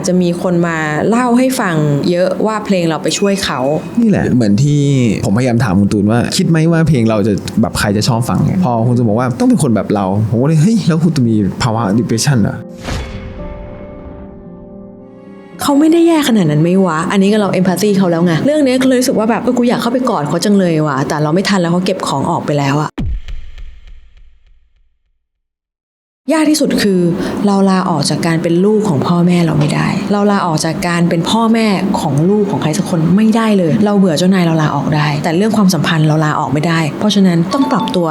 จจะมีคนมาเล่าให้ฟังเยอะว่าเพลงเราไปช่วยเขา นี่แหละ เหมือนที่ผมพยายามถามคุณตูนว่า คิดไหมว่าเพลงเราจะแบบใครจะชอบฟังไงพอคุณตูนบอกว่าต้องเป็นคนแบบเรา ผมก็เลยเฮ้ยแล้วคุณตูนมีภาวะ depression เหรอเขาไม่ได้แย่ขนาดนั้นไหม่วะ อันนี้ก็เราเอมพัตตีเขาแล้วไง เรื่องนี้ก็เลยรู้สึกว่าแบบเออกูอยากเข้าไปกอดเขาจังเลยว่ะ แต่เราไม่ทันแล้วเขาเก็บของออกไปแล้วอะ ยากที่สุดคือเราลาออกจากการเป็นลูกของพ่อแม่เราไม่ได้ เราลาออกจากการเป็นพ่อแม่ของลูกของใครสักคนไม่ได้เลย เราเบื่อเจ้านายเราลาออกได้ แต่เรื่องความสัมพันธ์เราลาออกไม่ได้ เพราะฉะนั้นต้องปรับตัว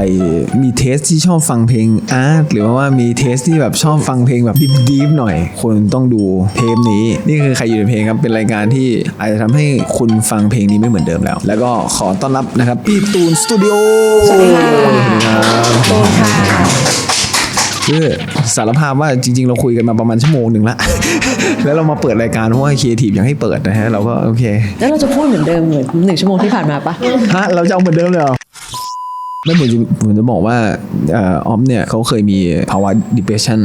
รมีเทสที่ชอบฟังเพลงอาร์ตหรือว่ามีเทสที่แบบชอบฟังเพลงแบบดีฟๆหน่อยคุณต้องดูเทปนี้ นี่คือใครอยู่ในเพลงครับเป็นรายการที่อาจจะทำให้คุณฟังเพลงนี้ไม่เหมือนเดิมแล้ว แล้วก็ขอต้อนรับนะครับพี่ตูนสตูดิโอสวัสดีค่ะสวัสดีครับโตค่ะคือสารภาพว่าจริง ๆ เราคุยกันมาประมาณชั่วโมงหนึ่งละ แล้วเรามาเปิดรายการเพราะว่าครีเอทีฟอยากให้เปิดนะฮะ เราก็โอเค แล้วเราจะพูดเหมือนเดิมเหมือนหนึ่งชั่วโมงที่ผ่านมาปะฮะ เราจะเอาเหมือนเดิมเลยเหรอ ไม่ผมจะผมจะบอกว่าเอ่อออมเนี่ยเขาเคยมีภาวะ depression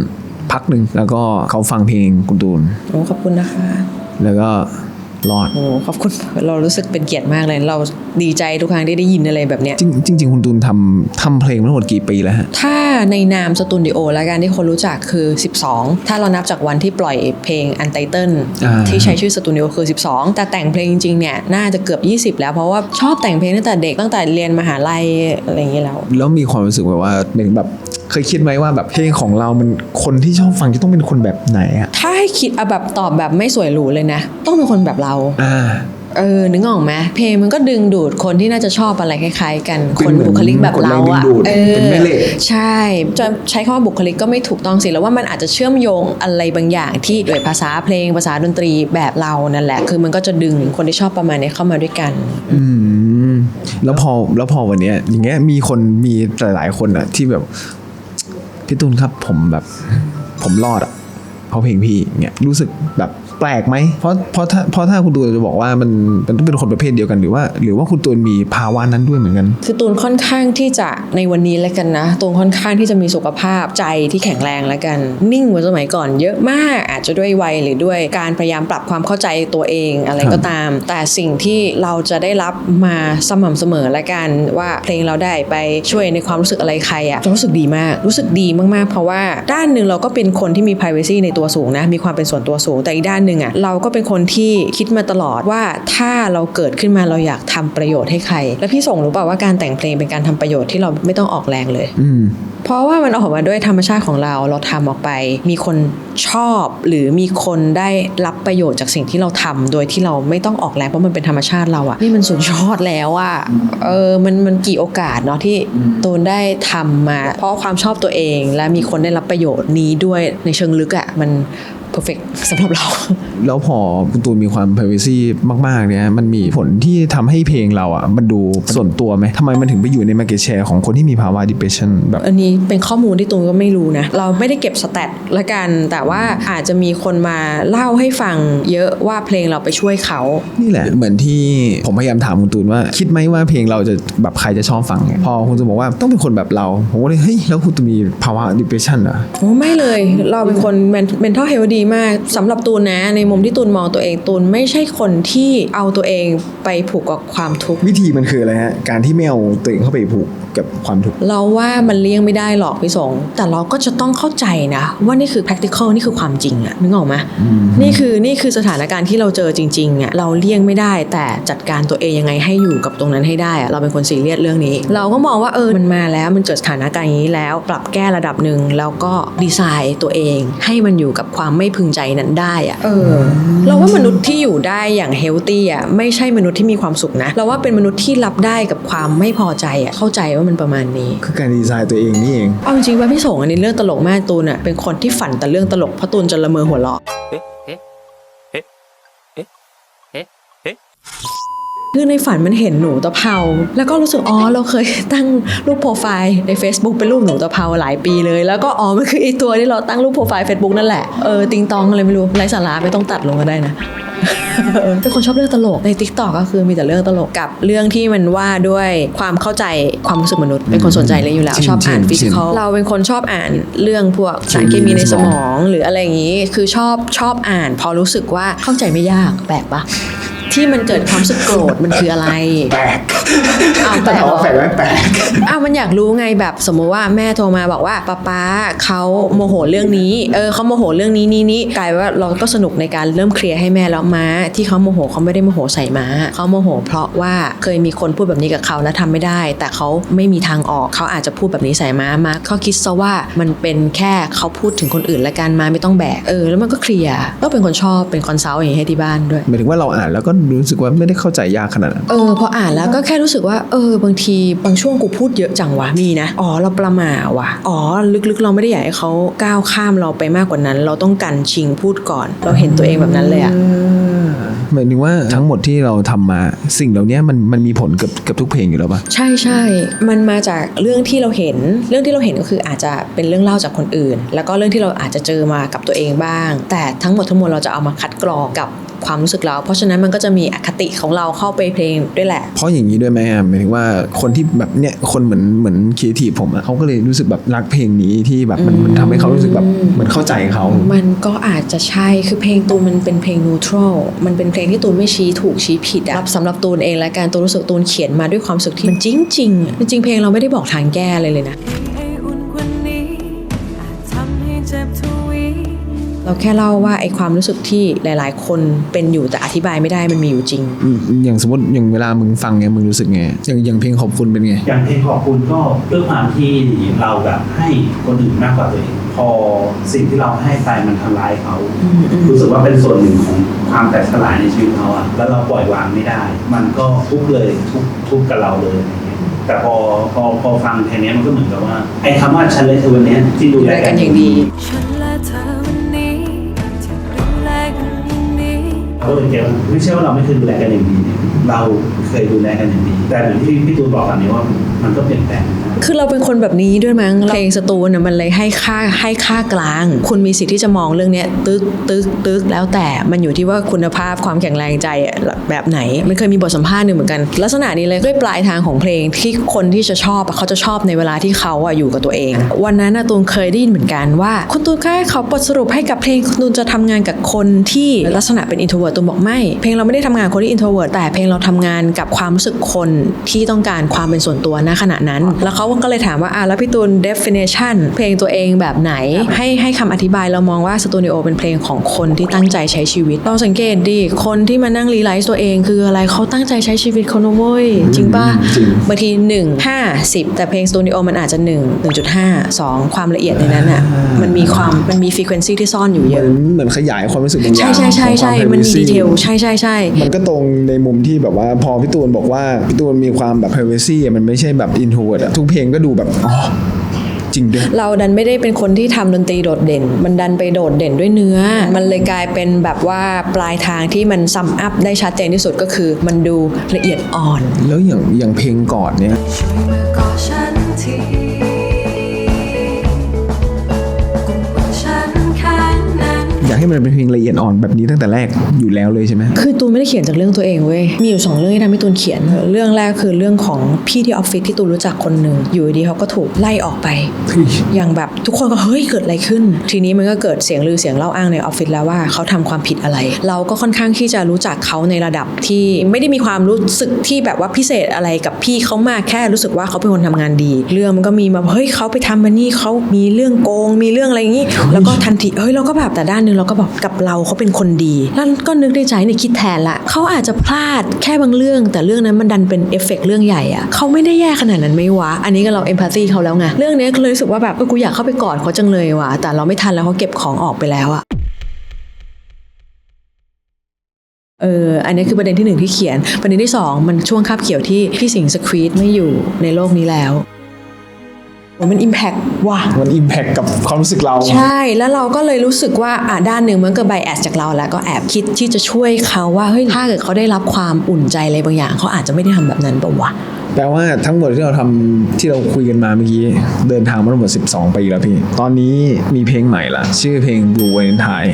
พักหนึ่งแล้วก็เขาฟังเพลงคุณตูน โอ้ขอบคุณนะคะ แล้วก็ รอดโอ้ขอบคุณเรารู้สึกเป็นเกียรติมากเลย เราดีใจทุกครั้งที่ได้ยินอะไรแบบเนี้ยจริงจริงๆคุณตูนทำทำเพลงมาทั้งหมดกี่ปีแล้วฮะ ถ้าในนามสตูดิโอแล้วกันที่คนรู้จักคือ 12 ถ้าเรานับจากวันที่ปล่อยเพลง Untitled อ่าที่ใช้ชื่อสตูดิโอคือ 12 แต่แต่งเพลงจริงๆเนี่ยน่าจะเกือบ 20 แล้วเพราะว่าชอบแต่งเพลงตั้งแต่เด็กตั้งแต่เรียนมหาลัยอะไรอย่างเงี้ยแล้ว แล้วมีความรู้สึกแบบว่าเป็นแบบ เคยคิดไหมว่าแบบเพลงของเรามันคนที่ชอบฟังจะต้องเป็นคนแบบไหนอะถ้าให้คิดเอาแบบตอบแบบไม่สวยหรูเลยนะ ต้องเป็นคนแบบเราอ่าเออนึกออกไหมเพลงมันก็ดึงดูดคนที่น่าจะชอบอะไรคล้ายๆ กันเป็นคนเหมือนบุคลิกแบบเรากดแรงดึอะงดูดเออเป็นแม่เหล็กใช่จะใช้คำว่าบุคลิกก็ไม่ถูกต้องสิแล้วว่ามันอาจจะเชื่อมโยงอะไรบางอย่างที่ด้วยภาษาเพลงภาษาดนตรีแบบเรานั่นแหละ คือมันก็จะดึงคนที่ชอบประมาณนี้เข้ามาด้วยกัน อืมแล้วพอแล้วพอวันเนี้ยอย่างเงี้ยมีคนมีหลายๆคนอะที่แบบ พี่ตูนครับผมแบบผมรอดอะเพราะเพลงพี่เนี่ยรู้สึกแบบ แปลกไหมเพราะเพราะถ้าเพราะถ้าคุณตูนจะบอกว่ามันมันต้องเป็นคนประเภทเดียวกันหรือว่า หรือว่าคุณตูนมีภาวะนั้นด้วยเหมือนกัน คือตูนค่อนข้างที่จะในวันนี้แล้วกันนะตูนค่อนข้างที่จะมีสุขภาพใจที่แข็งแรงแล้วกัน นิ่งกว่าสมัยก่อนเยอะมากอาจจะด้วยวัยหรือด้วยการพยายามปรับความเข้าใจตัวเองอะไรครับก็ตาม แต่สิ่งที่เราจะได้รับมาสม่ำเสมอแล้วกันว่าเพลงเราได้ไปช่วยในความรู้สึกอะไรใครอะจะรู้สึกดีมาก รู้สึกดีมากๆ เพราะว่าด้านหนึ่งเราก็เป็นคนที่มี privacy ในตัวสูงนะมีความเป็นส่วนตัวสูงแต่อีกด้านหนึ่งอะเราก็เป็นคนที่คิดมาตลอดว่าถ้าเราเกิดขึ้นมาเราอยากทำประโยชน์ให้ใคร แล้วพี่ส่งรู้เปล่าว่าการแต่งเพลงเป็นการทำประโยชน์ที่เราไม่ต้องออกแรงเลยอืมเพราะว่ามันออกมาด้วยธรรมชาติของเรา เราทำออกไป มีคนชอบหรือมีคนได้รับประโยชน์จากสิ่งที่เราทำโดยที่เราไม่ต้องออกแรงเพราะมันเป็นธรรมชาติเราอะนี่มันสุดยอดแล้วอะเออมันมันกี่โอกาสเนาะที่ตูนได้ทำมา เพราะความชอบตัวเองและมีคนได้รับประโยชน์นี้ด้วยในเชิงลึกอะมัน perfect สำหรับเรา แล้วพอคุณตูนมีความ privacy มาก ๆ เนี่ย มันมีผลที่ทำให้เพลงเราอะ มันดูส่วนตัวไหมทำไมมันถึงไปอยู่ใน market share ของคนที่มีภาวะ depression แบบ อันนี้เป็นข้อมูลที่ตูนก็ไม่รู้นะ เราไม่ได้เก็บสแตทละกัน แต่ว่าอาจจะมีคนมาเล่าให้ฟังเยอะว่าเพลงเราไปช่วยเขา นี่แหละ เหมือนที่ผมพยายามถามคุณตูนว่า คิดไหมว่าเพลงเราจะแบบใครจะชอบฟังไงพอคุณตูนบอกว่าต้องเป็นคนแบบเรา ผมก็เลยเฮ้ยแล้วคุณตูนมีภาวะ depression เหรอโอ้ไม่เลย เราเป็นคน mental health ดีมากสำหรับตูนนะ ในมุมที่ตูนมองตัวเองตูนไม่ใช่คนที่เอาตัวเองไปผูกกับความทุกข์วิธีมันคืออะไรฮะการที่ไม่เอาตัวเองเข้าไปผูกกับความทุกข์เราว่ามันเลี่ยงไม่ได้หรอกพี่สงแต่เราก็จะต้องเข้าใจนะ ว่านี่คือ practical นี่คือความจริงอะนึกออกไหมนี่คือนี่คือสถานการณ์ที่เราเจอจริงๆอะเราเลี่ยงไม่ได้ แต่จัดการตัวเองยังไงให้อยู่กับตรงนั้นให้ได้อะเราเป็นคนซีเรียสเรื่องนี้ เราก็มองว่าเออมันมาแล้วมันเกิดสถานการณ์อย่างนี้แล้ว ปรับแก้ระดับหนึ่งแล้วก็ดีไซน์ตัวเอง ให้มันอยู่กับความไม่พึงใจนั้นได้อะเออเราว่ามนุษย์ที่อยู่ได้อย่างเฮลตี้อะไม่ใช่มนุษย์ที่มีความสุขนะ เราว่าเป็นมนุษย์ที่รับได้กับความไม่พอใจอะเข้าใจว่ามันประมาณนี้ คือการดีไซน์ตัวเองนี่เองเอาจริงๆว่าพี่สงอันนี้เรื่องตลกมากตูนอะเป็นคนที่ฝันแต่เรื่องตลกเพราะตูนจะละเมอหัวเราะ เอ๊ะเอ๊ะเอ๊ะเอ๊ะเอ๊ะเอ๊ะคือในฝันมันเห็นหนูตะเภา แล้วก็รู้สึกอ๋อเราเคยตั้งรูปโปรไฟล์ใน Facebook เป็นรูปหนูตะเภาหลายปีเลย แล้วก็อ๋อมันคือไอตัวที่เราตั้งรูปโปรไฟล์ Facebook นั่นแหละเออติงตองอะไรไม่รู้ไร้สาระไม่ต้องตัดลงก็ได้นะเป็นคนชอบเรื่องตลกใน t ิ k t o k ก็คือมีแต่เรื่องตลกกับเรื่องที่มันว่าด้วยความเข้าใจความรู้สึกมนุษย์ เป็นคนสนใจเรื่องอยู่แล้วเช่นชอบอ่านเช่นฟิสิกอลเช่นเราเป็นคนชอบอ่านเรื่องพวกสารเคมีในสมองหรืออะไรอย่างนี้ คือชอบชอบอ่าน พอรู้สึกว่าเข้าใจไม่ยากแปลกปะ ที่มันเกิดความรู้สึกโกรธมันคืออะไร แปลกอ้าวแต่แปลกเขาเหรอ แปลกไหมแปลก อ้าวมันอยากรู้ไงแบบสมมุติว่าแม่โทรมาบอกว่าป้าป๊าเขาโมโหเรื่องนี้เออเขาโมโหเรื่องนี้นี้นี้กลายว่าเราก็สนุกในการเริ่มเคลียร์ให้แม่แล้วม้าที่เขาโมโหเขาไม่ได้โมโหใส่ม้าเขาโมโห เพราะว่าเคยมีคนพูดแบบนี้กับเขาแล้วทำไม่ได้ แต่เขาไม่มีทางออกเขาอาจจะพูดแบบนี้ใส่ม้ามาเขาคิดซะว่ามันเป็นแค่เขาพูดถึงคนอื่นและการมาไม่ต้องแบกเออแล้วมันก็เคลียร์ก็เป็นคนชอบเป็นคอนซัลท์อย่างนี้ให้ที่บ้านด้วย หมายถึงว่าเราอ่านแล้วก็รู้สึกว่าไม่ได้เข้าใจยากขนาดนั้นเออพออ่านแล้วก็แค่รู้สึกว่าเออบางทีบางช่วงกูพูดเยอะจังวะมีนะอ๋อเราประหม่าว่ะอ๋อลึกๆ เราไม่ได้อยากให้เขาก้าวข้ามเราไปมากกว่านั้น เราต้องกันชิงพูดก่อน เราเห็นตัวเองแบบนั้นเลยอะหมายถึงว่าทั้งหมดที่เราทำมาสิ่งเหล่านี้มันมันมีผลกับกับทุกเพลงอยู่แล้วปะใช่ใช่มันมาจากเรื่องที่เราเห็น เรื่องที่เราเห็นก็คืออาจจะเป็นเรื่องเล่าจากคนอื่น แล้วก็เรื่องที่เราอาจจะเจอมากับตัวเองบ้าง แต่ทั้งหมดทั้งมวลเราจะเอามาคัดกรองกับ ความรู้สึกเรา เพราะฉะนั้นมันก็จะมีอคติของเราเข้าไปเพลงด้วยแหละ เพราะอย่างนี้ด้วยไหมอะหมายถึงว่าคนที่แบบเนี้ยคนเหมือนเหมือนครีเอทีฟผมอะเขาก็เลยรู้สึกแบบรักเพลงนี้ที่แบบมันมันทำให้เขารู้สึกแบบเหมือนเข้าใจเขา มันก็อาจจะใช่คือเพลงตูนมันเป็นเพลงนูทรัลมันเป็นเพลงที่ตูนไม่ชี้ถูกชี้ผิดอะสำหรับตูนเองและการตูนรู้สึกตูนเขียนมาด้วยความรู้สึกที่มันจริงจริงๆจริงๆเพลงเราไม่ได้บอกทางแก้อะไรเลยนะ เราแค่เล่าว่าไอ้ความรู้สึกที่หลาย ๆ คนเป็นอยู่แต่อธิบายไม่ได้มันมีอยู่จริงอืมอย่างสมมติอย่างเวลามึงฟังเนี่ยมึงรู้สึกไงอย่างอย่างเพลงขอบคุณเป็นไง อย่างเพลงขอบคุณก็ด้วยความที่เราแบบให้คนอื่นมากกว่าตัวเองพอสิ่งที่เราให้ไปมันทำร้ายเขา รู้สึกว่าเป็นส่วนหนึ่งของความแตกสลายในชีวิตเขาอะแล้วเราปล่อยวางไม่ได้ มันก็ทุกข์เลยทุกข์ทุกข์กับเราเลยอะไรเงี้ยแต่พอพอพอฟังเพลงนี้มันก็เหมือนกับว่าไอ้คำว่าฉันเลยเธอวันเนี้ยที่ดูแลกันอย่างดี เราก็เลยเก็บไม่ใช่ว่าเราไม่เคยดูแลกันอย่างดี เราเคยดูแลกันอย่างดี แต่เหมือนที่พี่ตูนบอกตอนนี้ว่า มันก็เปลี่ยนแปลงคือเราเป็นคนแบบนี้ด้วยมั้งเพลงสตูนน่ะมันเลยให้ค่าให้ค่ากลาง คุณมีสิทธิ์ที่จะมองเรื่องเนี้ยตึกตึกตึกแล้วแต่มันอยู่ที่ว่าคุณภาพความแข็งแรงใจแบบไหน มันเคยมีบทสัมภาษณ์หนึ่งเหมือนกัน ลักษณะนี้เลยด้วยปลายทางของเพลงที่คนที่จะชอบเขาจะชอบในเวลาที่เขาอะอยู่กับตัวเอง วันนั้นนะตูนเคยได้ยินเหมือนกันว่า คุณตูนแค่เขาบทสรุปให้กับเพลงคุณตูนจะทำงานกับคนที่ลักษณะเป็น introvert ตูนบอกไม่ เพลงเราไม่ได้ทำงานคนที่ introvert แต่เพลงเราทำงานกับความรู้สึกคนที่ต้องการความเป็นส่วนตัวณขณะนั้น แล้วเขาก็เลยถามว่าอะแล้วพี่ตูน definition เพลงตัวเองแบบไหน ให้ให้คำอธิบายเรามองว่าสตูดิโอเป็นเพลงของคนที่ตั้งใจใช้ชีวิตลองสังเกตดิคนที่มานั่งรีไลซ์ตัวเอง คืออะไรเขาตั้งใจใช้ชีวิตเขานะเว้ยจริงป่ะจริงบางที1 5 10 แต่เพลงสตูดิโอมันอาจจะ 1 1.5 2 ความละเอียดในนั้นอะมันมีความมันมีฟ r ีเควนซีที่ซ่อนอยู่เหเยมืออะนเหมือนขยายความรู้สึกบางอใช่ย่างใช่ใช่ใช่ของความมันมี privacy ดีเทลใช่ใช่ใช่มันก็ตรงในมุมที่แบบว่าพอพี่ตูนบอกว่าพี่ตูนมีความแบบ privacy อะมันไม่ใช่แบบ introvert อะทุกเพลงก็ดูแบบอ๋อจริงด้วยเราดันไม่ได้เป็นคนที่ทำดนตรีโดดเด่น มันดันไปโดดเด่นด้วยเนื้อ มันเลยกลายเป็นแบบว่าปลายทางที่มันซัมอัพได้ชัดเจนที่สุดก็คือ มันดูละเอียดอ่อน แล้วอย่างอย่างเพลงก่อนเนี่ย ให้มันเป็นเพลงละเอียดอ่อนแบบนี้ตั้งแต่แรกอยู่แล้วเลยใช่ไหมคือตูนไม่ได้เขียนจากเรื่องตัวเองเว้ยมีอยู่สองเรื่องที่ทำให้ตูนเขียน เรื่องแรกคือเรื่องของพี่ที่ออฟฟิศที่ตูนรู้จักคนหนึ่งอยู่ดีๆเขาก็ถูกไล่ออกไป อย่างแบบทุกคนก็เฮ้ยเกิดอะไรขึ้น ทีนี้มันก็เกิดเสียงลือเสียงเล่าอ้างในออฟฟิศแล้วว่าเขาทำความผิดอะไร เราก็ค่อนข้างที่จะรู้จักเขาในระดับที่ไม่ได้มีความรู้สึกที่แบบว่าพิเศษอะไรกับพี่เขามากแค่รู้สึกว่าเขาเป็นคนทำงานดี เรื่องมันก็มีมาเฮ้ยเขาไปทำมานี่เขามีเรื่องโกง มีเรื่องอะไรอย่างนี้แล้วก็ทันทีเฮ้ยเราก็แบบแต่ด้านหนึ่งเราก็แบบกับเราเขาเป็นคนดี แล้วก็นึกในใจเนี่ยคิดแทนละเขาอาจจะพลาดแค่บางเรื่อง แต่เรื่องนั้นมันดันเป็นเอฟเฟกต์เรื่องใหญ่อะเขาไม่ได้แย่ขนาดนั้นไม่วะ อันนี้ก็เราเอมพัตตีเขาแล้วไง เรื่องนี้ก็เลยรู้สึกว่าแบบกูอยากเข้าไปกอดเขาจังเลยว่ะ แต่เราไม่ทันแล้วเขาเก็บของออกไปแล้วอะเออ อันนี้คือประเด็นที่หนึ่งที่เขียน ประเด็นที่สองมันช่วงคาบเกี่ยวที่พี่สิงสควีตไม่อยู่ในโลกนี้แล้ว มันอิมแพกว่ะ มันอิมแพคกับความรู้สึกเรา ใช่ แล้วเราก็เลยรู้สึกว่าอะด้านหนึ่งมันก็ไบแอสจากเราแล้วก็แอบคิดที่จะช่วยเขาว่าเฮ้ยถ้าเกิดเขาได้รับความอุ่นใจอะไรบางอย่าง เขาอาจจะไม่ได้ทำแบบนั้นปะวะแปลว่าทั้งหมดที่เราทำที่เราคุยกันมาเมื่อกี้ เดินทางมาทั้งหมด 12 ปีแล้วพี่ ตอนนี้มีเพลงใหม่ละชื่อเพลง Blue Valentine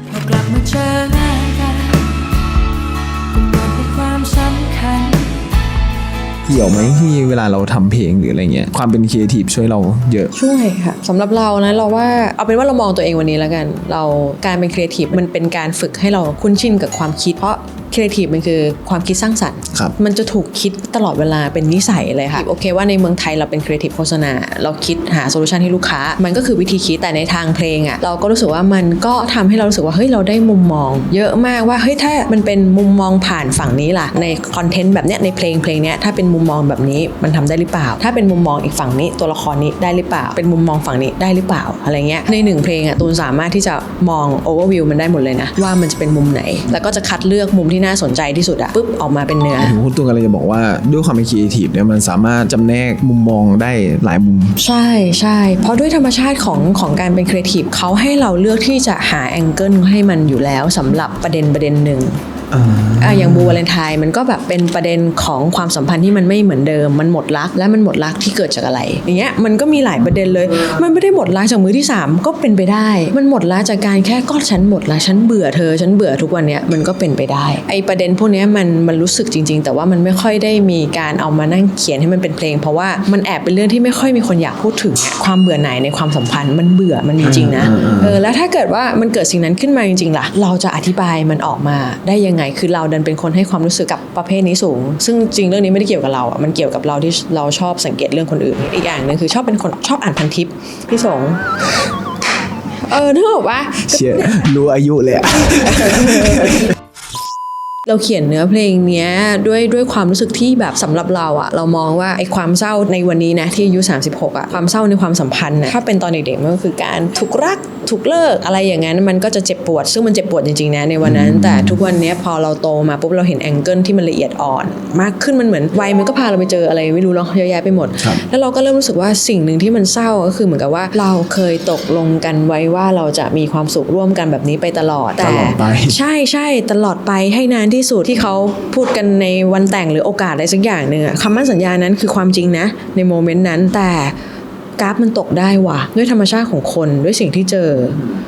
เกี่ยวไหมที่เวลาเราทำเพลงหรืออะไรเงี้ยความเป็นครีเอทีฟช่วยเราเยอะช่วยค่ะสำหรับเรานะเราว่าเอาเป็นว่าเรามองตัวเองวันนี้แล้วกัน เราการเป็นครีเอทีฟมันเป็นการฝึกให้เราคุ้นชินกับความคิดเพราะ ครีเอทีฟมันคือความคิดสร้างสรรค์ครับมันจะถูกคิดตลอดเวลาเป็นนิสัยเลยค่ะโอเคว่าในเมืองไทยเราเป็นครีเอทีฟโฆษณา เราคิดหาโซลูชันให้ลูกค้า มันก็คือวิธีคิดแต่ในทางเพลงอะ่ะเราก็รู้สึกว่ามันก็ทำให้เรารู้สึกว่าเฮ้ยเราได้มุมมอง เยอะมากว่าเฮ้ยถ้ามันเป็นมุมมองผ่านฝั่งนี้ล่ะ ในคอนเทนต์แบบเนี้ยในเพลงเพลงเนี้ยถ้าเป็นมุมมองแบบนี้มันทำได้หรือเปล่า ถ้าเป็นมุมมองอีกฝั่งนี้ตัวละครนี้ได้หรือเปล่า เป็นมุมมองฝั่งนี้ได้หรือเปล่าอะไรเงี้ยในหนึ่งเพลงอะ่ะตูนสามารถที่จะมองโอเวอร์วิวมันได้หมดเลยนะว่ามันจะเป็นมุมไหน แล้วก็จะคัดเลือกมุมที่น่าสนใจที่สุดอะปุ๊บออกมาเป็นเนื้อถึงคุณตูนกำลังจะบอกว่าด้วยความเป็นครีเอทีฟเนี่ยมันสามารถจำแนกมุมมองได้หลายมุม ใช่ใช่เพราะด้วยธรรมชาติของของการเป็นครีเอทีฟเขาให้เราเลือกที่จะหาแองเกิลให้มันอยู่แล้วสำหรับประเด็นประเด็นหนึ่ง อะอย่างบูวาเลนไทน์มันก็แบบเป็นประเด็นของความสัมพันธ์ที่มันไม่เหมือนเดิม มันหมดรักและมันหมดรักที่เกิดจากอะไร อย่างเงี้ยมันก็มีหลายประเด็นเลย มันไม่ได้หมดรักจากมือที่สามก็เป็นไปได้ มันหมดรักจากการแค่ก็ฉันหมดรักฉันเบื่อเธอฉันเบื่อทุกวันเนี้ยมันก็เป็นไปได้ไอประเด็นพวกเนี้ยมันมันรู้สึกจริง ๆ แต่ว่ามันไม่ค่อยได้มีการเอามานั่งเขียนให้มันเป็นเพลง เพราะว่ามันแอบเป็นเรื่องที่ไม่ค่อยมีคนอยากพูดถึงอะความเบื่อหน่ายในความสัมพันธ์มันเบื่อมันมีจริงนะเออแล้วถ้าเกิดว่ามันเกิดสิ่งนั้นขึ้นมาจริงๆล่ะเราจะอธิบายมันออกมาได้ยังไงคือเราดันเป็นคนให้ความรู้สึกกับประเภทนี้สูง ซึ่งจริงเรื่องนี้ไม่ได้เกี่ยวกับเราอะมันเกี่ยวกับเราที่เราชอบสังเกตเรื่องคนอื่น อีกอย่างหนึ่งคือชอบเป็นคนชอบอ่านพันทิปพี่สงเออนึกออกปะเชียรู้อายุเลยอะเราเขียนเนื้อเพลงเนี้ยด้วยด้วยความรู้สึกที่แบบสำหรับเราอะเรามองว่าไอ้ความเศร้าในวันนี้นะที่อายุ36อะความเศร้าในความสัมพันธ์นะถ้าเป็นตอนเด็กๆมันก็คือการถูกรัก ถูกเลิกอะไรอย่างนั้นมันก็จะเจ็บปวด ซึ่งมันเจ็บปวดจริงๆนะในวันนั้น แต่ทุกวันเนี้ยพอเราโตมาปุ๊บเราเห็นแองเกิลที่มันละเอียดอ่อน มากขึ้นมันเหมือนวัยมันก็พาเราไปเจออะไรไม่รู้เนาะเยอะแยะไปหมดครับแล้วเราก็เริ่มรู้สึกว่าสิ่งหนึ่งที่มันเศร้าก็คือเหมือนกับว่าเราเคยตกลงกันไว้ว่าเราจะมีความสุขร่วมกันแบบนี้ไปตลอดแต่ตลอดไปใช่ใช่ตลอดไปให้นานที่สุดที่เขาพูดกันในวันแต่งหรือโอกาสอะไรสักอย่างหนึ่งอะคำมั่นสัญญานั้นคือความจริงนะในโมเมนต์นั้นแต่ กราฟมันตกได้ว่ะ ด้วยธรรมชาติของคนด้วยสิ่งที่เจอ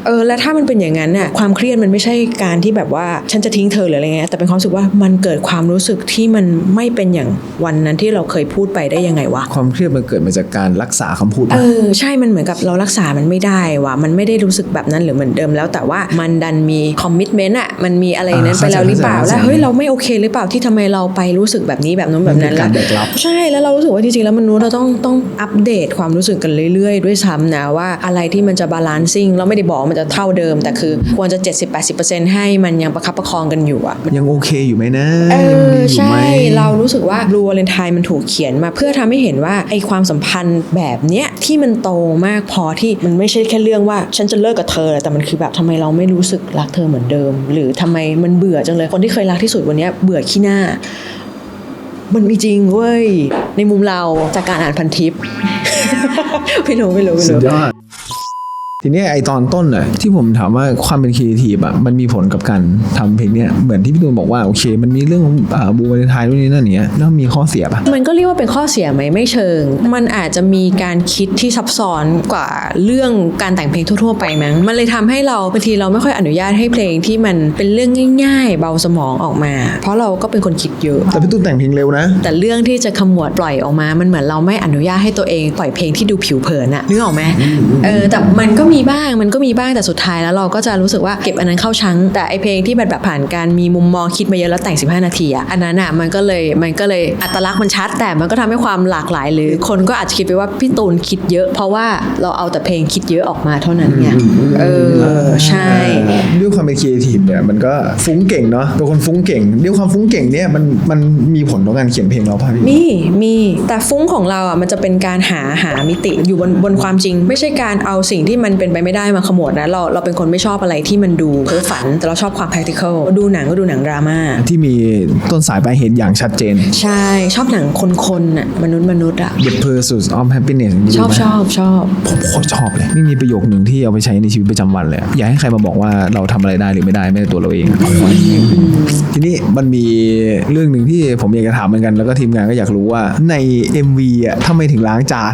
เออ และถ้ามันเป็นอย่างนั้นน่ะความเครียดมันไม่ใช่การที่แบบว่าฉันจะทิ้งเธอหรืออะไรเงี้ยแต่เป็นความรู้สึกว่ามันเกิดความรู้สึกที่มันไม่เป็นอย่างวันนั้นที่เราเคยพูดไปได้ยังไงวะความเครียดมันเกิดมาจากการรักษาคำพูดเอปะอใช่มันเหมือนกับเรารักษามันไม่ได้ว่ะมันไม่ได้รู้สึกแบบนั้นหรือเหมือนเดิมแล้ว แต่ว่ามันดันมีคอมมิชเมนต์อะมันมีอะไรนั้นไปแล้วหรือเปล่าแล้วเฮ้ยเราไม่โอเคหรือเปล่าที่ทำไมเราไปรู้สึกแบบนี้แบบนู้นแบบนั้นมันเป็นการแล้วแบกรับใช่แล้วเรารู้สึกว่าจริงๆแล้วมนุษย์เราต้องต้องอัปเดตความรู้สึกกันเรื่อยๆ ด้วยซ้ำนะว่าอะไรที่มันจะบาลานซิ่งเราไม่ได้บอกว่ามันจะเท่าเดิม แต่คือควรจะ 70-80%ให้มันยังประคับประคองกันอยู่อะยังโอเคอยู่ไหมนะเอยังอดีอยู่ใช่ไหมเรารู้สึกว่า Blue Valentine มันถูกเขียนมา เพื่อทำให้เห็นว่าไอความสัมพันธ์แบบเนี้ยที่มันโตมากพอที่มันไม่ใช่แค่เรื่องว่า ฉันจะเลิกกับเธอ แต่มันคือแบบทำไมเราไม่รู้สึกรักเธอเหมือนเดิม หรือทำไมมันเบื่อจังเลยคนที่เคยรักที่สุดวันเนี้ยเบื่อขี้หน้า มันมีจริงเว้ยในมุมเราจากการอ่านพันทิป ไม่รู้ไม่รู้ไม่สุดรู้ยอด ทีเนี้ยไอตอนต้นน่ะที่ผมถามว่าความเป็นครีเอทีฟอะมันมีผลกับการทำเพลงเนี้ยเหมือนที่พี่ตูนบอกว่าโอเค มันมีเรื่องอ่าบูวาเลนไทน์นู่นนี่นั่นเนี้ยแล้วมีข้อเสียปะมันก็เรียกว่าเป็นข้อเสียไหมไม่เชิง มันอาจจะมีการคิดที่ซับซ้อนกว่าเรื่องการแต่งเพลงทั่ว ๆ ไปมั้งมันเลยทำให้เราบางทีเราไม่ค่อยอนุญาตให้เพลงที่มันเป็นเรื่องง่าย ๆ เบาสมองออกมา เพราะเราก็เป็นคนคิดเยอะ แต่พี่ตูนแต่งเพลงเร็วนะ แต่เรื่องที่จะขมวดปล่อยออกมา มันเหมือนเราไม่อนุญาตให้ตัวเองปล่อยเพลงที่ดูผิวเผินอะนึกออกไหมเออแต่มันก็มีบ้างมันก็มีบ้างแต่สุดท้ายแล้วเราก็จะรู้สึกว่าเก็บอันนั้นเข้าชังแต่ไอเพลงที่แบบแบบผ่านการมีมุมมองคิดมาเยอะแล้วแต่ง 15 นาทีอะอันนั้นอะมันก็เลยมันก็เลยอัตลักษณ์มันชัด แต่มันก็ทำให้ความหลากหลาย หรือคนก็อาจจะคิดไปว่าพี่ตูนคิดเยอะ เพราะว่าเราเอาแต่เพลงคิดเยอะออกมาเท่านั้นไงเออใช่ด้วยความเป็นครีเอทีฟเนี่ยมันก็ฟุ้งเก่งเนาะเป็นคนฟุ้งเก่งด้วยความฟุ้งเก่งเนี่ยมันมันมีผลต่อการเขียนเพลงเราป่ะพี่มีมีแต่ฟุ้งของเราอะมันจะเป็นการหาหามิติอยู่บนบนความจริง ไม่ใช่การเอาสิ่งที่มันเป็นไปไม่ได้มาขมวดนะเราเราเป็นคนไม่ชอบอะไรที่มันดูเพ้อฝันแต่เราชอบความ practical ดูหนังก็ดูหนังดราม่าที่มีต้นสายปลายเหตุอย่างชัดเจน ใช่ชอบหนังคนๆน่ะมนุษย์มนุษย์อะ The Pursuit of Happiness ดูชอบไหมชอบชอบผมโคตรชอบเลยนี่มีประโยคหนึ่งที่เอาไปใช้ในชีวิตประจำวันเลยอะอย่าให้ใครมาบอกว่าเราทำอะไรได้หรือไม่ได้ไม่ใช่ตัวเราเองอะทีนี้มันมีเรื่องหนึ่งที่ผมอยากจะถามเหมือนกันแล้วก็ทีมงานก็อยากรู้ว่าใน MV อะทำไมถึงล้างจาน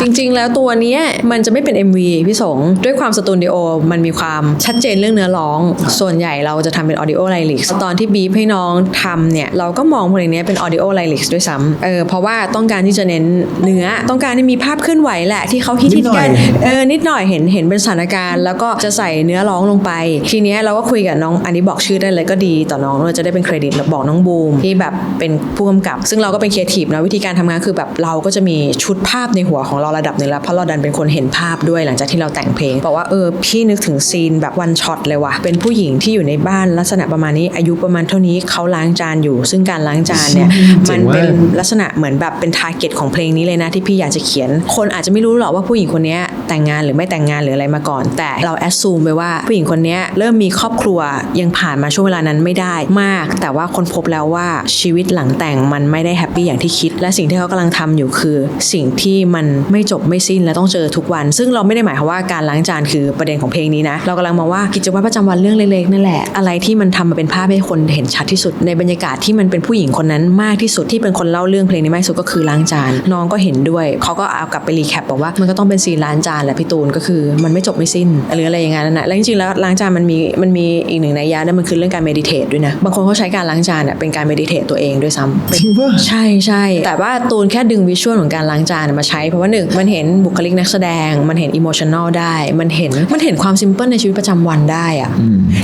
จริง ๆ แล้วตัวเนี้ยมันจะไม่เป็น MV พี่สงด้วยความสตูดิโอมันมีความชัดเจนเรื่องเนื้อร้อง ส่วนใหญ่เราจะทำเป็น audio lyrics ตอนที่บีบให้น้องทำเนี่ยเราก็มองเพลงเนี้ยเป็น audio lyrics ด้วยซ้ำเออเพราะว่าต้องการที่จะเน้นเนื้อต้องการให้มีภาพเคลื่อนไหวแหละที่เขาฮิตนิดหน่ๆกัอยนเออนิดหน่อยเห็นเห็นเป็นสถานการณ์ แล้วก็จะใส่เนื้อร้องลงไป ทีเนี้ยเราก็คุยกับน้องอันนี้บอกชื่อได้เลยก็ดีต่อน้องเราจะได้เป็นเครดิตแล้วบอกน้องบูมที่แบบเป็นผู้กำกับ ซึ่งเราก็เป็นครีเอทีฟนะวิธีการทำงานคือแบบเราก็จะมีชุดภาพในหัวของเราระดับหนึ่งแล้วเพราะเราดันเป็นคนเห็นภาพด้วยหลังจากที่เราแต่งเพลงบอกว่าเออพี่นึกถึงซีนแบบวันช็อตเลยว่ะเป็นผู้หญิงที่อยู่ในบ้านลักษณะประมาณนี้อายุประมาณเท่านี้เขาล้างจานอยู่ ซึ่งการล้างจานเนี่ยเจ๋มันงมากเป็นลักษณะเหมือนแบบเป็นทาร์เก็ตของเพลงนี้เลยนะที่พี่อยากจะเขียน คนอาจจะไม่รู้หรอกว่าผู้หญิงคนนี้แต่งงานหรือไม่แต่งงานหรืออะไรมาก่อน แต่เราแอดซูมไปว่าผู้หญิงคนนี้เริ่มมีครอบครัวยังผ่านมาช่วงเวลานั้นไม่ได้มาก แต่ว่าคนพบแล้วว่าชีวิตหลังแต่งมันไม่ได้แฮปปี้อย่างที่คิด และสิ่งที่เขากำลังทำอยู่คือ สิ่งที่มันไม่จบไม่สิ้นและต้องเจอทุกวัน ซึ่งเราไม่ได้หมายความว่าการล้างจานคือประเด็นของเพลงนี้นะเรากำลังมองว่ากิจวัตรประจำวันเรื่องเล็กๆนั่นแหละอะไรที่มันทำมาเป็นภาพให้คนเห็นชัดที่สุด ในบรรยากาศที่มันเป็นผู้หญิงคนนั้นมากที่สุดที่เป็นคนเล่าเรื่องเพลงนี้มากที่สุดก็คือล้างจานน้องก็เห็นด้วยเขาก็เอากลับไปรีแคปบอกว่ามันก็ต้องเป็นซีนล้างจานแหละพี่ตูนก็คือมันไม่จบไม่สิ้นหรืออะไรอย่างนั้นนะแล้วจริงๆแล้วล้างจานมันมีมันมีอีกหนึ่งนัยยะนั่นมันคือเรื่องการเมดิเทตด้วยนะบางคนเขาใช้การล้างจานเนี่ยเป็นการเมดิเทตตัวเองด้วยซ้ำจริงปะใช่ใช่แต่ว่าตูนแค่ดึงวิชวลของการล้างจานมาใช้เพราะว่าหนึ่งมันเห็นบุคลิกนักแสดง มันเห็นอิโมชันแนลได้ มันเห็นมันเห็นความซิมเพิลในชีวิตประจำวันได้อะ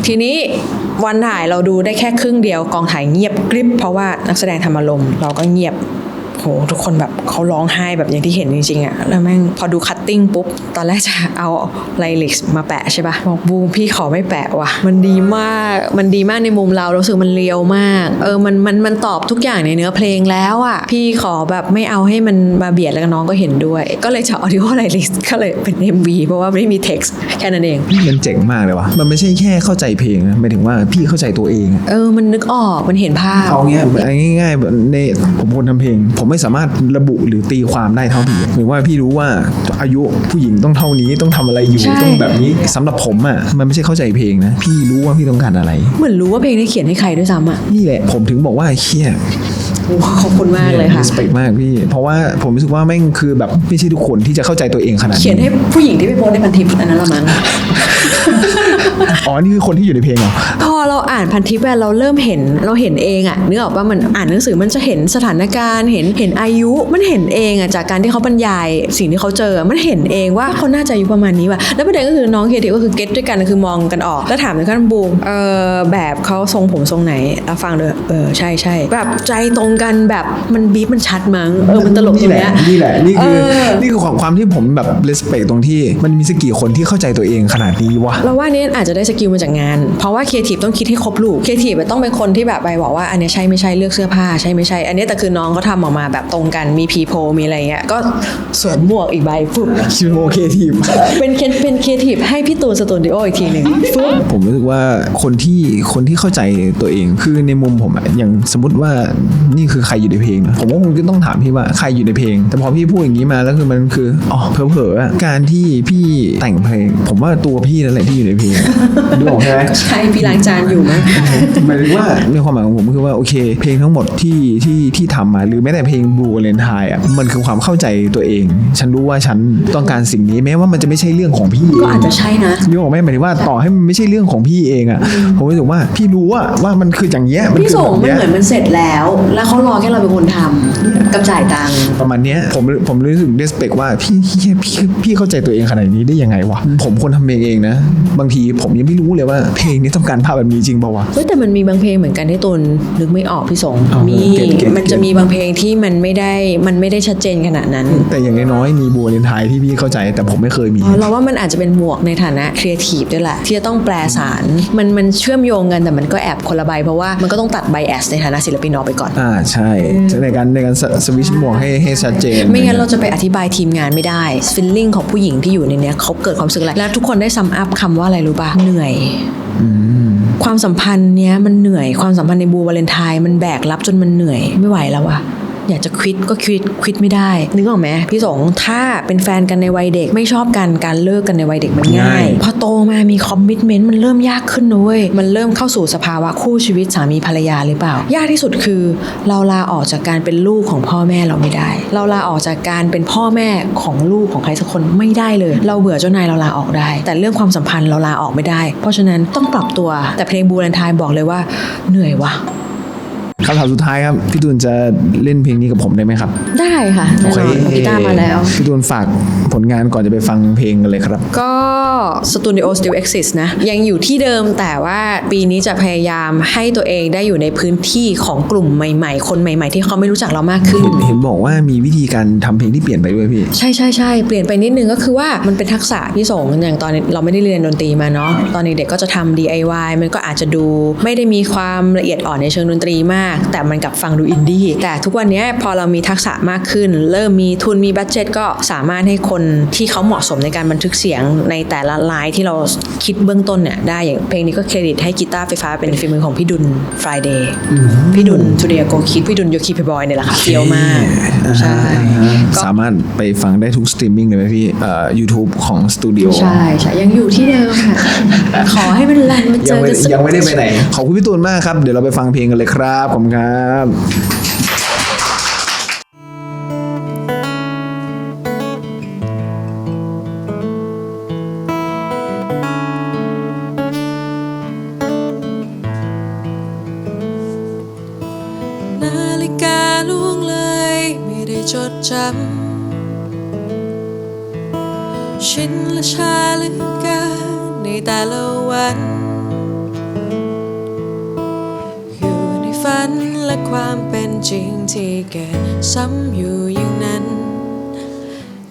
ทีนี้วันถ่ายเราดูได้แค่ครึ่งเดียวกองถ่ายเงียบกริบเพราะว่านักแสดงทำอารมณ์เราก็เงียบ โหทุกคนแบบเขาร้องไห้แบบอย่างที่เห็นจริงๆอะแล้วแม่งพอดูคัตติ้งปุ๊บ ตอนแรกจะเอาไลลิกมาแปะใช่ปะบอกบูมพี่ขอไม่แปะว่ะ มันดีมาก มันดีมากในมุมเราเรารู้สึกมันเลียวมาก เออมันมันมันตอบทุกอย่างในเนื้อเพลงแล้วอะพี่ขอแบบไม่เอาให้มันมาเบียดแล้วก็น้องก็เห็นด้วย ก็เลยจะออดิโอไลลิกก็เลยเป็น MV เพราะว่าไม่มี text แค่นั้นเองมันเจ๋งมากเลยวะมันไม่ใช่แค่เข้าใจเพลงนะหมายถึงว่าพี่เข้าใจตัวเองอะเออมันนึกออกมันเห็นภาพเอาเงี้ยเอาง่ายๆแบบในผมคนทำเพลงผมไม่สามารถระบุหรือตีความได้เท่าพี่หรือว่าพี่รู้ว่าอายุผู้หญิงต้องเท่านี้ต้องทำอะไรอยู่ใช่ต้องแบบนี้สำหรับผมอะมันไม่ใช่เข้าใจเพลงนะ พี่รู้ว่าพี่ต้องการอะไร เหมือนรู้ว่าเพลงนี้เขียนให้ใครด้วยซ้ำอะนี่แหละผมถึงบอกว่าเฮียโอ้ขอบคุณมากเลยค่ะสเปกมากพี่ เพราะว่าผมรู้สึกว่าแม่งคือแบบไม่ใช่ทุกคนที่จะเข้าใจตัวเองขนาดเขียนให้ผู้หญิงที่ไปโพสต์ในพันทิปอันนั้นละมั้ง อ๋อ นี่คือคนที่อยู่ในเพลงเหรอ พอเราอ่านพันทิปอะเราเริ่มเห็นเราเห็นเองอะนึกออกว่ามันอ่านหนังสือมันจะเห็นสถานการณ์ เห็นเห็นอายุมันเห็นเองอะจากการที่เขาบรรยายสิ่งที่เขาเจอมันเห็นเองว่าเขาน่าจะอายุประมาณนี้ว่ะแล้วประเด็นก็คือน้องเคียทีก็คือเก็ตด้วยกันคือมองกันออกแล้วถามถึงขั้นบูมเออแบบเขาทรงผมทรงไหนเอาฟังเลยเออใช่ใช่แบบใจตรงกันแบบมันบีบมันชัดมั้งเออมันตลกตรนี่งแหเนี้ละยนี่แหละนี่คือเออ นี่คือความความที่ผมแบบเลสเปกตรงที่ มันมีสักกี่คนที่เข้าใจตัวเองขนาดนี้วะ เราว่านี่อาจจะได้สกิลมาจากงาน เพราะว่าครีเอทีฟต้องคิดให้ครบลูกครีเอทีฟต้องเป็นคนที่แบบไปบอกว่าอันเนี้ยใช่ไม่ใช่เลือกเสื้อผ้าใช่ไม่ใช่ อันเนี้ยแต่คือน้องก็ทำออกมาแบบตรงกันมีพีโพมีอะไรเงี้ยก็สวมหมวกอีกใบฟึบคิวโอเคทีมเป็นเคนเป็นครีเอทีฟให้พี่ตูนสตูดิโออีกทีหนึ่งฟึบผมรู้สึกว่าคนที่คนที่เข้าใจตัวเองคือในมุมผมอะอย่างสมมติว่านี่คือใครอยู่ในเพลงนะผมก็คงจะต้องถามพี่ว่าใครอยู่ในเพลง แต่พอพี่พูดอย่างนี้มาแล้วคือมันคืออ๋อเผลอๆอะการที่พี่แต่งเพลง ผมว่าตัวพี่นั่นแหละที่อยู่ในเพลงดูออกใช่ไหมใช่พี่ล้างจานอยู่มั้งหมายถึงว่าในความหมายของผมคือว่าโอเค เพลงทั้งหมดที่ที่ที่ทำมาหรือแม้แต่เพลงบูเลนไทอะมันคือความเข้าใจตัวเอง ฉันรู้ว่าฉันต้องการสิ่งนี้แม้ว่ามันจะไม่ใช่เรื่องของพี่ก็อาจจะใช่นะนึกออกไหมหมายถึงว่าต่อให้มันไม่ใช่เรื่องของพี่เองอะผมรู้สึกว่าพี่รู้ว่าว่ามันคืออย่างเงี้ยมันพี่คือส่งแบบมันเนี้ยเหมือนมันเสร็จแล้ว แล้วเขารอแค่เราเป็นคนทำกับจ่ายตังค์ประมาณเนี้ยผมผมรู้สึกเดสเปกว่าพี่พี่พี่พี่เข้าใจตัวเองขนาดนี้ได้ยังไงวะผมคนทำเพลงเองนะ บางทีผมยังไม่รู้เลยว่าเพลงนี้ต้องการภาพแบบนี้จริงเปล่าวะ เฮ้ยแต่มันมีบางเพลงเหมือนกันที่ตูนนึกไม่ออกพี่สงอ๋อมีเก็ตเก็ตมันจะมีบางเพลงที่มันไม่ได้มันไม่ได้ชัดเจนขนาดนั้นแต่อย่างน้อยๆมีบูเลนไทที่พี่เข้าใจแต่ผมไม่เคยมีอ๋อเราว่ามันอาจจะเป็นหมวกในฐานะครีเอทีฟด้วยแหละที่จะต้องแปลสารมันมันเชื่อมโยงกันแต่มันก็แอบคนละใบเพราะว่ามันก็ต้องตัดไบแอสในฐานะศิลปินออกไปก่อน อ่าใช่ในการในการสวิชหมวกให้ให้ชัดเจน ไม่งั้นเราจะไปอธิบายทีมงานไม่ได้ฟิลลิ่งของผู้หญิงที่อยู่ในเนี้ยเขาเกิดความรู้สึกอะไรแล้วทุกคนได้ซัมอัพคำว่าอะไรรู้ป่ะเหนื่อยความสัมพันธ์เนี้ยมันเหนื่อยความสัมพันธ์ในบูวาเลนไทน์มันแบกรับจนมันเหนื่อยไม่ไหวแล้วอะ อยากจะควิดก็ควิดควิดไม่ได้ นึกออกไหมพี่สงถ้าเป็นแฟนกันในวัยเด็กไม่ชอบกันการเลิกกันในวัยเด็กมันง่ายง่าย พอโตมามีคอมมิชเมนต์มันเริ่มยากขึ้นนะเว้ยมันเริ่มเข้าสู่สภาวะคู่ชีวิตสามีภรรยาหรือเปล่า ยากที่สุดคือเราลาออกจากการเป็นลูกของพ่อแม่เราไม่ได้ เราลาออกจากการเป็นพ่อแม่ของลูกของใครสักคนไม่ได้เลย เราเบื่อเจ้านายเราลาออกได้ แต่เรื่องความสัมพันธ์เราลาออกไม่ได้ เพราะฉะนั้นต้องปรับตัวแต่เพลงบูแลนไทน์บอกเลยว่าเหนื่อยวะ คำถามสุดท้ายครับ พี่ตูนจะเล่นเพลงนี้กับผมได้ไหมครับได้ค่ะแน่นอนกีตาร์มาแล้ว พี่ตูนฝากผลงานก่อนจะไปฟังเพลงกันเลยครับ ก็สตูดิโอ still exist นะ ยังอยู่ที่เดิมแต่ว่าปีนี้จะพยายามให้ตัวเองได้อยู่ในพื้นที่ของกลุ่มใหม่ๆ คนใหม่ๆ ที่เขาไม่รู้จักเรามากขึ้น เห็นเห็นบอกว่ามีวิธีการทำเพลงที่เปลี่ยนไปด้วยพี่ ใช่ใช่ใช่เปลี่ยนไปนิดนึงก็คือว่ามันเป็นทักษะพี่สงอย่างตอนเราไม่ได้เรียนดนตรีมาเนาะตอนเด็กๆก็จะทำ DIY มันก็อาจจะดู ไม่ได้มีความละเอียดอ่อนในเชิงดนตรีมากแต่มันกลับฟังดูอินดี้แต่ทุกวันนี้พอเรามีทักษะมากขึ้น เริ่มมีทุนมีบัตเจ็ตก็สามารถให้คนที่เขาเหมาะสมในการบันทึกเสียงในแต่ละลายที่เราคิดเบื้องต้นเนี่ยได้อย่างเพลงนี้ก็เครดิตให้กีตาร์ไฟฟ้าเป็นฝีมือของพี่ดุล Friday พี่ดุลทูเดียโกคิดพี่ดุลโยคีเพบอยเนี่ยแหละค่ะเฟี้ยวมากใช่ก็สามารถไปฟังได้ทุกสตรีมมิ่งเลยไหมพี่เอ่อ YouTube ของสตูดิโอใช่ใช่ยังอยู่ที่เดิมค่ะ ขอให้มันรันมาเจยังอไม่กันสักยังไม่ได้ไปไหนขอบคุณพี่ตูนมากครับ เดี๋ยวเราไปฟังเพลงกันเลยครับขอบคุณครับ ฝันและความเป็นจริงที่เกิดซ้ำอยู่อย่างนั้น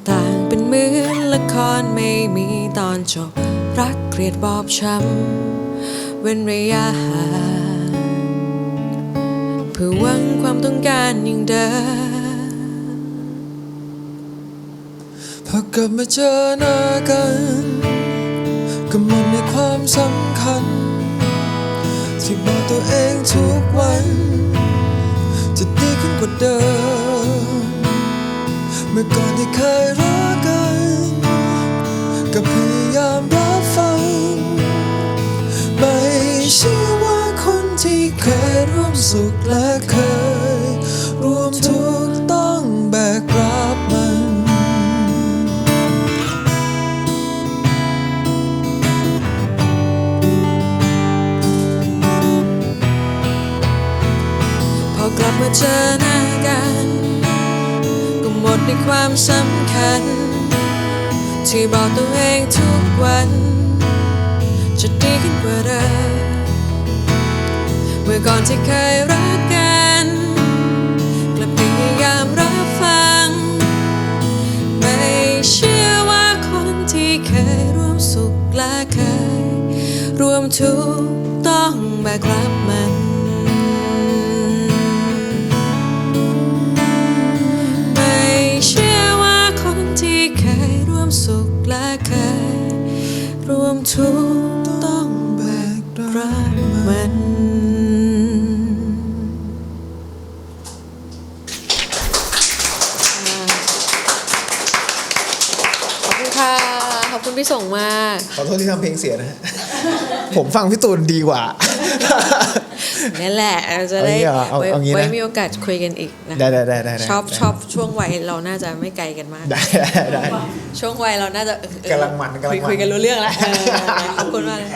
ต่างเป็นเหมือนละครไม่มีตอนจบ รักเกลียดบอบช้ำเว้นระยะห่างเพื่อหวังความต้องการอย่างเดิมพอกลับมาเจอหน้ากัน ก็หมดในความสำคัญ ตัวเองทุกวัน จะดีขึ้นกว่าเดิม เมื่อก่อนที่เคยรักกัน ก็พยายามรับฟัง ไม่เชื่อว่าคนที่เคยร่วมสุขและเคย เจอหน้ากัน ก็หมดในความสำคัญ ที่บอกตัวเองทุกวัน จะดีขึ้นกว่าเดิมเมื่อก่อนที่เคยรักกัน กลับพยายามรับฟัง ไม่เชื่อว่าคนที่เคยร่วมสุขและเคยร่วมทุกข์ต้องแบกรับมัน ทุกข์ต้องแบกรับมัน ขอบคุณค่ะ ขอบคุณพี่ส่งมาก ขอโทษที่ทำเพลงเสียนะฮะ ผมฟังพี่ตูนดีกว่า นั่นแหละเราจะได้เอาอย่างนี้เหรอเอาไว้เอางี้นะไว้มีโอกาสคุยกันอีกนะได้ได้ได้ได้ได้ชอบชอบช่วงวัยเราน่าจะไม่ไกลกันมากได้ได้ได้ช่วงวัยเราน่าจะเออเออกำลังมันกำลังมันคุยคุยกันรู้เรื่องแล้วเออขอบคุณมากเลย